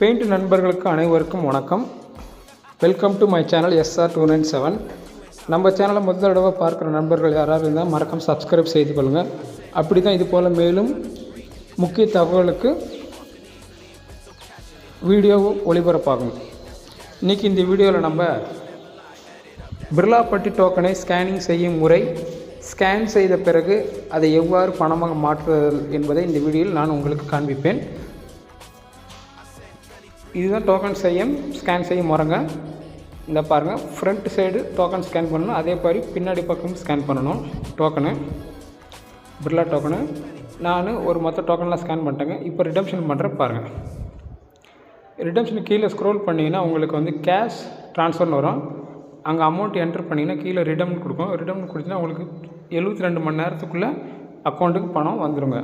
Paint நண்பர்களுக்கு அனைவருக்கும் வணக்கம். Welcome to my channel SR two nine seven நம்ம சேனலை முதல் தடவை பார்க்குற நண்பர்கள் யாராவது இருந்தால் மறக்காம சப்ஸ்கிரைப் செய்து கொள்ளுங்கள் அப்படி தான் இது போல் மேலும் முக்கிய தகவலுக்கு வீடியோ ஒளிபரப்பாகும். இன்றைக்கி இந்த வீடியோவில் நம்ம பிர்லாப்பட்டி டோக்கனை ஸ்கேனிங் செய்யும் முறை ஸ்கேன் செய்த பிறகு அதை எவ்வாறு பணமாக மாற்றுதல் என்பதை இந்த வீடியோவில் நான் உங்களுக்கு காண்பிப்பேன். இதுதான் டோக்கன் செய்யும் ஸ்கேன் செய்யும் முறைங்க. இந்த பாருங்கள் ஃப்ரண்ட் சைடு டோக்கன் ஸ்கேன் பண்ணணும் அதே மாதிரி பின்னாடி பக்கம் ஸ்கேன் பண்ணணும் டோக்கனு பிர்லா டோக்கனு நான் ஒரு மொத்த டோக்கன்லாம் ஸ்கேன் பண்ணிட்டேங்க. இப்போ ரிடம்ஷன் பண்ணுற பாருங்கள் ரிடம்ஷன் கீழே ஸ்க்ரோல் பண்ணிங்கன்னா உங்களுக்கு வந்து கேஷ் ட்ரான்ஸ்ஃபர்னு வரும். அங்கே அமௌண்ட் என்ட்ரு பண்ணிங்கன்னா கீழே ரிடம்னு கொடுக்கும். ரிடம்னு கொடுத்தீங்கன்னா உங்களுக்கு எழுபத்தி ரெண்டு மணி நேரத்துக்குள்ளே அக்கௌண்ட்டுக்கு பணம் வந்துடுங்க